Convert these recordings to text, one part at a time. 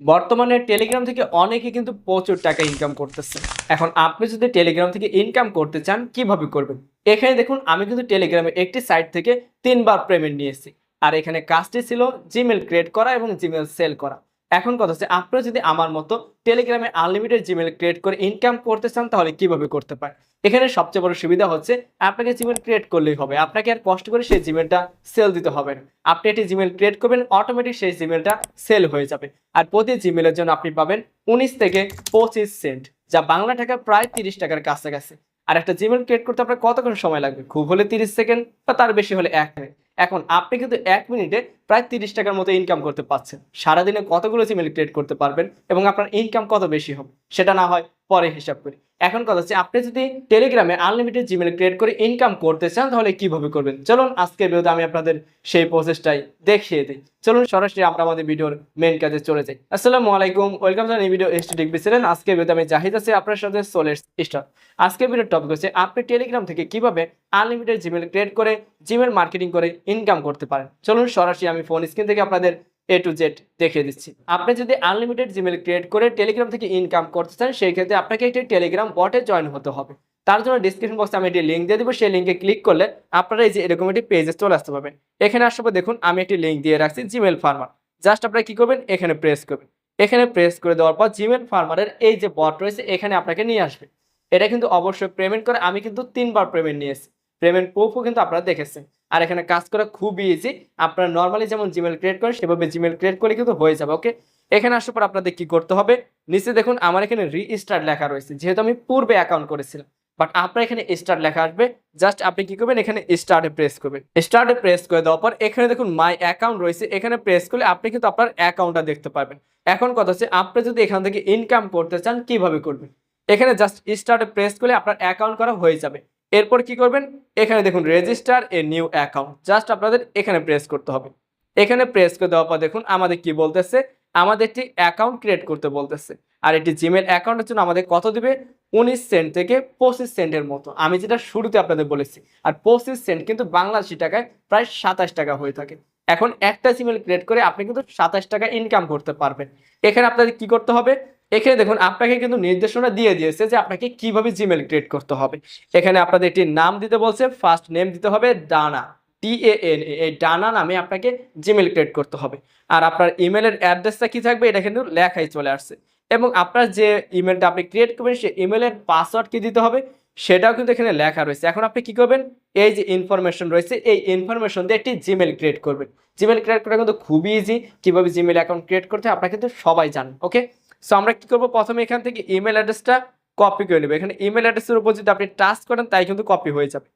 বর্তমানে টেলিগ্রাম থেকে অনেকে কিন্তু প্রচুর টাকা ইনকাম করতেছে। এখন আপনি যদি টেলিগ্রাম থেকে ইনকাম করতে চান, কীভাবে করবেন? এখানে দেখুন, আমি কিন্তু টেলিগ্রামে একটি সাইট থেকে তিনবার পেমেন্ট নিয়েছি। আর এখানে কাজটি ছিল জিমেল ক্রিয়েট করা এবং জিমেল সেল করা। এখন কথা হচ্ছে, আপনারা যদি আমার মতো টেলিগ্রামে আনলিমিটেড জিমেল ক্রিয়েট করে ইনকাম করতে চান, তাহলে কীভাবে করতে পারেন? এখানে সবচেয়ে বড় সুবিধা হচ্ছে, আপনাকে জিমেল ক্রিয়েট করলেই হবে। আপনাকে আর কষ্ট করে সেই জিমেলটা সেল দিতে হবে না। আপনি একটি জিমেল ক্রিয়েট করবেন অটোমেটিক সেই জিমেলটা সেল হয়ে যাবে। আর প্রতি জিমেলের জন্য আপনি পাবেন উনিশ থেকে পঁচিশ সেন্ট যা বাংলা টাকা প্রায় তিরিশ টাকার কাছাকাছি। আর একটা জিমেল ক্রিয়েট করতে আপনার কতক্ষণ সময় লাগবে? খুব হলে তিরিশ সেকেন্ড বা তার বেশি হলে এক মিনিট। এখন আপনি কিন্তু এক মিনিটে প্রায় তিরিশ টাকার মতো ইনকাম করতে পারছেন। সারাদিনে কতগুলো জিমেল ক্রিয়েট করতে পারবেন এবং আপনার ইনকাম কত বেশি হবে, সেটা না হয় পরে হিসাব করি। এখন কথা হচ্ছে, আপনি যদি টেলিগ্রামে আনলিমিটেড জিমেল ক্রিয়েট করে ইনকাম করতে চান, তাহলে কীভাবে করবেন? চলুন, আজকের ভিডিওতে আমি আপনাদের সেই প্রসেসটাই দেখিয়ে দিই। চলুন, সরাসরি আমরা আমাদের ভিডিওর মেন কাজে চলে যাই। আসসালামু আলাইকুম, ওয়েলকাম জানাই এই ভিডিও এসটি ডিগ্রি ছিলেন আজকের ভিডিওতে আমি জাহিদ আছি, আপনার সাথে সোলের স্টার আজকের ভিডিওর টপিক হচ্ছে, আপনি টেলিগ্রাম থেকে কীভাবে আনলিমিটেড জিমেল ক্রিয়েট করে জিমেল মার্কেটিং করে ইনকাম করতে পারেন? চলুন, সরাসরি আমি ফোন স্ক্রিন থেকে আপনাদের এ টু জেড দেখিয়ে দিচ্ছি। আপনি যদি আনলিমিটেড জিমেল ক্রিয়েট করে টেলিগ্রাম থেকে ইনকাম করতে চান, সেই ক্ষেত্রে আপনাকে একটি টেলিগ্রাম বটে জয়েন হতে হবে। তার জন্য ডিসক্রিপশন বক্সে আমি একটি লিঙ্ক দিয়ে দেবো। সেই লিঙ্কে ক্লিক করলে আপনারা এই যে এরকম একটি পেজে চলে আসতে পারবেন। এখানে পর দেখুন, আমি একটি লিঙ্ক দিয়ে রাখছি জিমেল ফার্মার জাস্ট আপনারা কি করবেন? এখানে প্রেস করবেন। এখানে প্রেস করে দেওয়ার পর জিমেল ফার্মারের এই যে বট রয়েছে, এখানে আপনাকে নিয়ে আসবে। এটা কিন্তু অবশ্যই পেমেন্ট করে, আমি কিন্তু তিনবার পেমেন্ট নিয়েছি। পেমেন্ট প্রুফও কিন্তু আপনারা দেখেছেন। আর এখানে কাজ করা খুবই ইজি আপনারা নর্মালি যেমন জিমেল ক্রিয়েট করেন, সেভাবে জিমেল ক্রিয়েট করলে কিন্তু হয়ে যাবে ওকে এখানে আসার পর আপনাদের কি করতে হবে? নিচে দেখুন আমার এখানে রিস্টার্ট লেখা রয়েছে, যেহেতু আমি পূর্বে অ্যাকাউন্ট করেছিলাম। বাট আপনার এখানে স্টার্ট লেখা আসবে। জাস্ট আপনি কি করবেন? এখানে স্টার্টে প্রেস করবেন। স্টার্টে প্রেস করে দেওয়ার পর এখানে দেখুন মাই অ্যাকাউন্ট রয়েছে। এখানে প্রেস করলে আপনি কিন্তু আপনার অ্যাকাউন্টটা দেখতে পারবেন। এখন কথা হচ্ছে, আপনি যদি এখান থেকে ইনকাম করতে চান, কীভাবে করবেন? এখানে জাস্ট স্টার্টে প্রেস করলে আপনার অ্যাকাউন্ট করা হয়ে যাবে। এরপর কি করবেন? এখানে দেখুন register a new account just আপনাদের এখানে প্রেস করতে হবে। এখানে প্রেস করে দেওয়ার পর দেখুন, আমাদের কি বলতেছে? আমাদের একটি অ্যাকাউন্ট ক্রিয়েট করতে বলতেছে। আর এটি জিমেল অ্যাকাউন্টের জন্য আমাদের কত দিবে? উনিশ সেন্ট থেকে পঁচিশ সেন্টের মতো। আমি যেটা শুরুতে আপনাদের বলেছি। আর পঁচিশ সেন্ট কিন্তু বাংলাদেশি টাকায় প্রায় সাতাশ টাকা হয়ে থাকে। এখন একটা জিমেল ক্রিয়েট করে আপনি কিন্তু সাতাশ টাকা ইনকাম করতে পারবেন। এখানে আপনাদের কি করতে হবে? এখানে দেখুন, আপনাকে কিন্তু নির্দেশনা দিয়ে দিয়েছে যে আপনাকে কীভাবে জিমেল ক্রিয়েট করতে হবে। এখানে আপনাদের একটি নাম দিতে বলছে ফার্স্ট নেম দিতে হবে ডানা টি এ এন এই ডানা নামে আপনাকে জিমেল ক্রিয়েট করতে হবে। আর আপনার ইমেলের অ্যাড্রেসটা কি থাকবে? এটা কিন্তু লেখাই চলে আসছে। এবং আপনার যে ইমেলটা আপনি ক্রিয়েট করবেন, সেই ইমেলের পাসওয়ার্ড কি দিতে হবে? সেটাও কিন্তু এখানে লেখা রয়েছে। এখন আপনি কি করবেন? এই যে ইনফরমেশন রয়েছে, এই ইনফরমেশন দিয়ে একটি জিমেল ক্রিয়েট করবেন। জিমেল ক্রিয়েট করা কিন্তু খুবই ইজি কীভাবে জিমেল অ্যাকাউন্ট ক্রিয়েট করতে আপনারা কিন্তু সবাই জানেন ওকে সো আমরা কি করব? প্রথমে এখান থেকে ইমেল অ্যাড্রেসটা কপি করে নেব। এখানে ইমেল অ্যাড্রেসের উপর যদি আপনি টাচ করেন, তাই কিন্তু কপি হয়ে যাবে।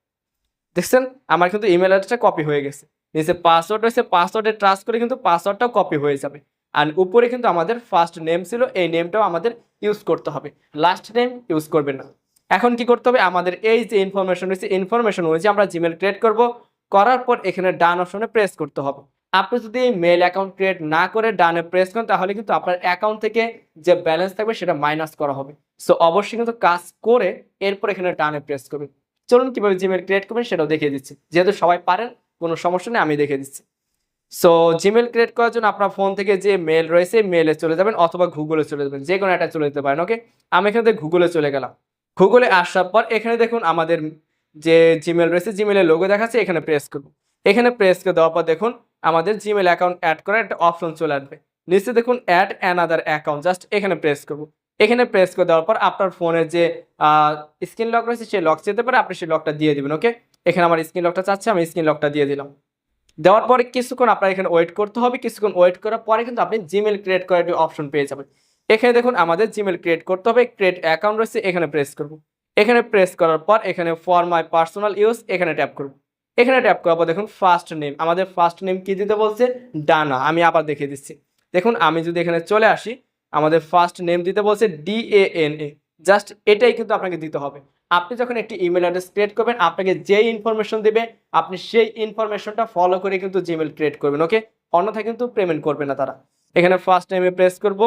দেখছেন? আমার কিন্তু ইমেল অ্যাড্রেসটা কপি হয়ে গেছে। নিচে পাসওয়ার্ড রয়েছে পাসওয়ার্ডে ট্রাস্ট করে কিন্তু পাসওয়ার্ডটাও কপি হয়ে যাবে। আর উপরে কিন্তু আমাদের ফার্স্ট নেম ছিল, এই নেমটাও আমাদের ইউজ করতে হবে। লাস্ট নেম ইউজ করবেন না। এখন কি করতে হবে? আমাদের এই যে ইনফরমেশন রয়েছে ইনফরমেশন অনুযায়ী আমরা জিমেল ক্রিয়েট করব। করার পর এখানে ডান অপশনে প্রেস করতে হবে। আপনি যদি মেল অ্যাকাউন্ট ক্রিয়েট না করে ডানে প্রেস করেন, তাহলে কিন্তু আপনার অ্যাকাউন্ট থেকে যে ব্যালেন্স থাকবে সেটা মাইনাস করা হবে। সো অবশ্যই কিন্তু কাজ করে এরপর এখানে ডানে প্রেস করবেন। চলুন কীভাবে জিমেল ক্রিয়েট করবেন সেটাও দেখিয়ে দিচ্ছি। যেহেতু সবাই পারেন, কোনো সমস্যা নেই, আমি দেখিয়ে দিচ্ছি। সো জিমেল ক্রিয়েট করার জন্য আপনার ফোন থেকে যে মেল রয়েছে মেলে চলে যাবেন অথবা গুগলে চলে যাবেন, যে কোনো একটা চলে যেতে পারেন ওকে আমি এখান থেকে গুগলে চলে গেলাম। গুগলে আসার পর এখানে দেখুন আমাদের যে জিমেল রয়েছে জিমেলের লোগো দেখাচ্ছে, এখানে প্রেস করব। এখানে প্রেস করে দেওয়ার পর দেখুন আমাদের জিমেল অ্যাকাউন্ট অ্যাড করার একটা অপশন চলে আসবে। নিচে দেখুন অ্যাড অ্যানাদার অ্যাকাউন্ট জাস্ট এখানে প্রেস করব। এখানে প্রেস করে দেওয়ার পর আপনার ফোনের যে স্ক্রিন লক রয়েছে, সেই লক যেতে পারে, আপনি সেই লকটা দিয়ে দিবেন ওকে এখানে আমার স্ক্রিন লকটা চাচ্ছে, আমি স্ক্রিন লকটা দিয়ে দিলাম। দেওয়ার পরে কিছুক্ষণ আপনার এখানে ওয়েট করতে হবে, কিছুক্ষণ ওয়েট করার পরে কিন্তু আপনি জিমেল ক্রিয়েট করার একটি অপশন পেয়ে যাবেন। এখানে দেখুন, আমাদের জিমেল ক্রিয়েট করতে হবে ক্রিয়েট অ্যাকাউন্ট রয়েছে, এখানে প্রেস করব। এখানে প্রেস করার পর এখানে ফর মাই পার্সোনাল ইউজ এখানে ট্যাপ করব। এখানে ট্যাপ করার পর দেখুন ফার্স্ট নেম আমাদের ফার্স্ট নেম কি দিতে বলছে? ডানা, আমি আবার দেখিয়ে দিচ্ছি। দেখুন, আমি যদি এখানে চলে আসি, আমাদের ফার্স্ট নেম দিতে বলছে D A N A just এটাই কিন্তু আপনাকে দিতে হবে। আপনি যখন একটি ইমেল অ্যাড্রেস ক্রিয়েট করবেন, আপনাকে যে ইনফরমেশন দেবে, আপনি সেই ইনফরমেশনটা ফলো করে কিন্তু জিমেল ক্রিয়েট করবেন ওকে অন্যথায় কিন্তু পেমেন্ট করবে না তারা। এখানে ফার্স্ট নেমে প্রেস করব,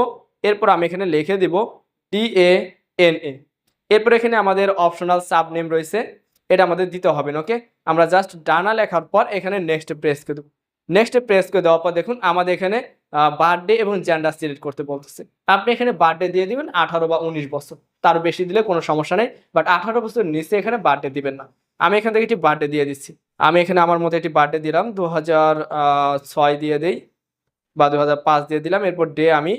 এরপর আমি এখানে লিখে দিব ডি এ এন এ এরপর এখানে আমাদের অপশনাল সাব নেম রয়েছে এটা আমাদের দিতে হবে না, ওকে? আমরা জাস্ট ডানা লেখার পর এখানে নেক্সট প্রেস করে দেবো। নেক্সটে প্রেস করে দেওয়ার পর দেখুন, আমাদের এখানে বার্থডে এবং জেন্ডার সিলেক্ট করতে বলতেছে। আপনি এখানে বার্থডে দিয়ে দিবেন আঠারো বা উনিশ বছর। তার বেশি দিলে কোনো সমস্যা নেই বাট আঠারো বছর নিচে এখানে বার্থডে দিবেন না। আমি এখান থেকে একটি বার্থডে দিয়ে দিচ্ছি। আমি এখানে আমার মতো একটি বার্থডে দিলাম দু ছয় দিয়ে দেই বা দু হাজার পাঁচ দিয়ে দিলাম, এরপর ডে আমি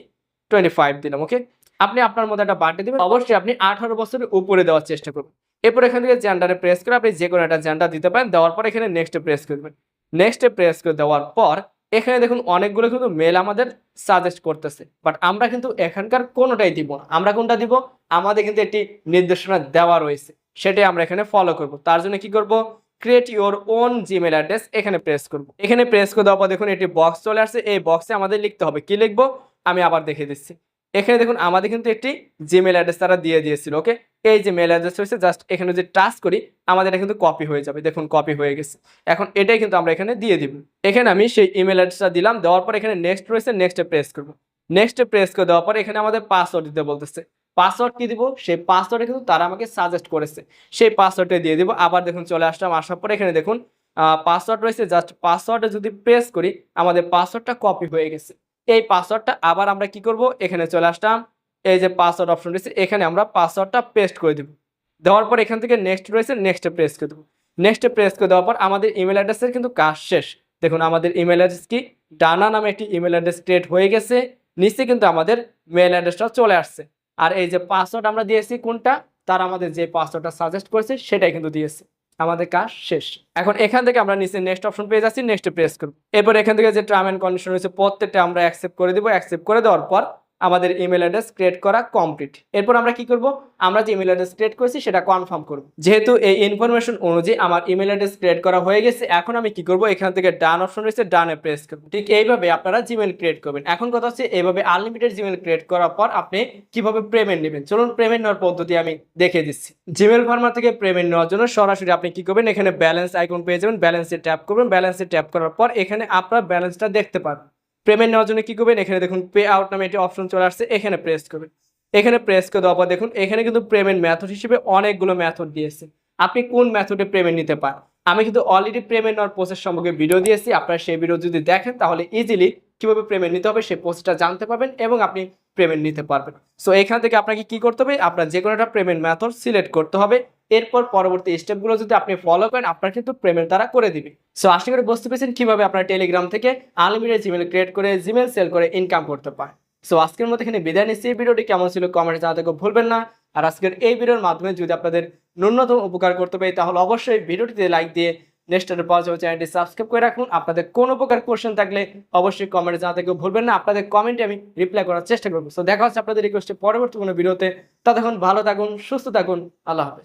টোয়েন্টি ফাইভ দিলাম, ওকে? আপনি আপনার মতো একটা বার্থডে দিবেন, অবশ্যই আপনি আঠারো বছরের উপরে দেওয়ার চেষ্টা করবেন এরপর এখান থেকে জেন্ডারে প্রেস করে আপনি যে কোনো একটা জেন্ডার দিতে পারেন, দেওয়ার পর এখানে নেক্সটে প্রেস করবেন। নেক্সটে প্রেস করে দেওয়ার পর এখানে দেখুন অনেকগুলো কিন্তু মেল আমাদের সাজেস্ট করতেছে। বাট আমরা কিন্তু এখানকার কোনোটাই দিব না। আমরা কোনটা দিব? আমাদের কিন্তু একটি নির্দেশনা দেওয়া রয়েছে। সেটাই আমরা এখানে ফলো করব। তার জন্য কি করব? Create your own Gmail address এখানে প্রেস করব। এখানে প্রেস করে দেওয়ার পর দেখুন একটি বক্স চলে আসছে। এই বক্সে আমাদের লিখতে হবে। কি লিখব? আমি আবার দেখিয়ে দিচ্ছি। এখানে দেখুন আমাদের কিন্তু একটি জিমেল অ্যাড্রেস তারা দিয়ে দিয়েছিল ওকে এই যে মেল অ্যাড্রেস রয়েছে জাস্ট এখানে যদি টাচ করি, আমাদের এটা কিন্তু কপি হয়ে যাবে। দেখুন কপি হয়ে গেছে। এখন এটাই কিন্তু আমরা এখানে দিয়ে দিব। এখানে আমি সেই ইমেল অ্যাড্রেসটা দিলাম, দেওয়ার পর এখানে নেক্সট রয়েছে নেক্সটে প্রেস করব। নেক্সটে প্রেস করে দেওয়ার পর এখানে আমাদের পাসওয়ার্ড দিতে বলতেছে। পাসওয়ার্ড কি দিব? সেই পাসওয়ার্ডে কিন্তু তারা আমাকে সাজেস্ট করেছে। সেই পাসওয়ার্ডটা দিয়ে দিব। আবার দেখুন, চলে আসলাম, আসার পর এখানে দেখুন পাসওয়ার্ড রয়েছে জাস্ট পাসওয়ার্ডে যদি প্রেস করি, আমাদের পাসওয়ার্ডটা কপি হয়ে গেছে। এই পাসওয়ার্ডটা আবার আমরা কি করব? এখানে চলে আসলাম এই যে পাসওয়ার্ড অপশন রয়েছে, এখানে আমরা পাসওয়ার্ডটা পেস্ট করে দেব। দেওয়ার পর এখান থেকে নেক্সট রয়েছে নেক্সটে প্রেস করে দেবো। নেক্সটে প্রেস করে দেওয়ার পর আমাদের ইমেল অ্যাড্রেসের কিন্তু কাজ শেষ। দেখুন, আমাদের ইমেল অ্যাড্রেস কি? ডানা নামে একটি ইমেল অ্যাড্রেস ক্রিয়েট হয়ে গেছে, নিচে কিন্তু আমাদের মেল অ্যাড্রেসটা চলে আসছে। আর এই যে পাসওয়ার্ড আমরা দিয়েছি কোনটা? তার আমাদের যে পাসওয়ার্ডটা সাজেস্ট করেছে, সেটাই কিন্তু দিয়েছে। আমাদের কাজ শেষ। এখন এখান থেকে আমরা নিচে নেক্সট অপশন পেয়ে যাচ্ছি নেক্সটে প্রেস করব। এরপর এখান থেকে যে টার্ম অ্যান্ড কন্ডিশন রয়েছে, প্রত্যেকটা আমরা অ্যাকসেপ্ট করে দিব। অ্যাকসেপ্ট করে দেওয়ার পর আমাদের ইমেল অ্যাড্রেস ক্রিয়েট করা কমপ্লিট এরপর আমরা কি করব? আমরা যে ইমেল অ্যাড্রেস ক্রিয়েট করেছি সেটা কনফার্ম করব। যেহেতু এই ইনফরমেশন অনুযায়ী আমার ইমেল অ্যাড্রেস ক্রিয়েট করা হয়ে গেছে, এখন আমি কি করব? এখান থেকে ডান অপশন রয়েছে ডানে প্রেস করব। ঠিক এইভাবে আপনারা জিমেল ক্রিয়েট করবেন। এখন কথা হচ্ছে এইভাবে আনলিমিটেড জিমেল ক্রিয়েট করার পর আপনি কীভাবে পেমেন্ট নেবেন? চলুন পেমেন্ট নেওয়ার পদ্ধতি আমি দেখে দিচ্ছি। জিমেল ফার্মার থেকে পেমেন্ট নেওয়ার জন্য সরাসরি আপনি কি করবেন? এখানে ব্যালেন্স আইকন পেয়ে যাবেন ব্যালেন্সে ট্যাপ করবেন। ব্যালেন্সে ট্যাপ করার পর এখানে আপনার ব্যালেন্সটা দেখতে পারবেন পেমেন্ট নেওয়ার জন্য কি করবেন? এখানে দেখুন পে আউট নামে একটি অপশন চলে আসছে। এখানে প্রেস করবেন। এখানে প্রেস করে দেওয়ার পর দেখুন, এখানে কিন্তু পেমেন্ট মেথড হিসেবে অনেকগুলো মেথড দিয়েছে। আপনি কোন মেথডে পেমেন্ট নিতে পারেন? আমি কিন্তু অলরেডি পেমেন্ট নেওয়ার প্রসেস সম্পর্কে ভিডিও দিয়েছি। আপনারা সেই ভিডিও যদি দেখেন, তাহলে ইজিলি কীভাবে পেমেন্ট নিতে হবে সেই প্রসেসটা জানতে পারবেন এবং আপনি পেমেন্ট নিতে পারবেন। সো এখান থেকে আপনাকে কি করতে হবে? আপনার যে কোনো একটা পেমেন্ট মেথড সিলেক্ট করতে হবে। এরপর পরবর্তী স্টেপগুলো যদি আপনি ফলো করেন, আপনার কিন্তু পেমেন্ট তারা করে দিবে। সো আশা করি বুঝতে পেরেছেন কীভাবে আপনার টেলিগ্রাম থেকে আনলিমিটেড জিমেল ক্রিয়েট করে জিমেল সেল করে ইনকাম করতে পারেন সো আজকের মতো এখানে বিদায় নিচ্ছি। ভিডিওটি কেমন ছিল কমেন্টে জানাতে ভুলবেন না। আর আজকের এই ভিডিওর মাধ্যমে যদি আপনাদের ন্যূনতম উপকার করতে পারি, তাহলে অবশ্যই ভিডিওটিতে লাইক দিয়ে নেক্সট পাওয়া যাবে চ্যানেলটি সাবস্ক্রাইব করে রাখুন। আপনাদের কোনো প্রকার কোশ্চেন থাকলে অবশ্যই কমেন্টে জানাতে কেউ ভুলবেন না। আপনাদের কমেন্টে আমি রিপ্লাই করার চেষ্টা করব। সো দেখা হচ্ছে আপনাদের রিকোয়েস্টে পরবর্তী কোনো ভিডিওতে। ততক্ষণ ভালো থাকুন, সুস্থ থাকুন। আল্লাহ হাফেজ।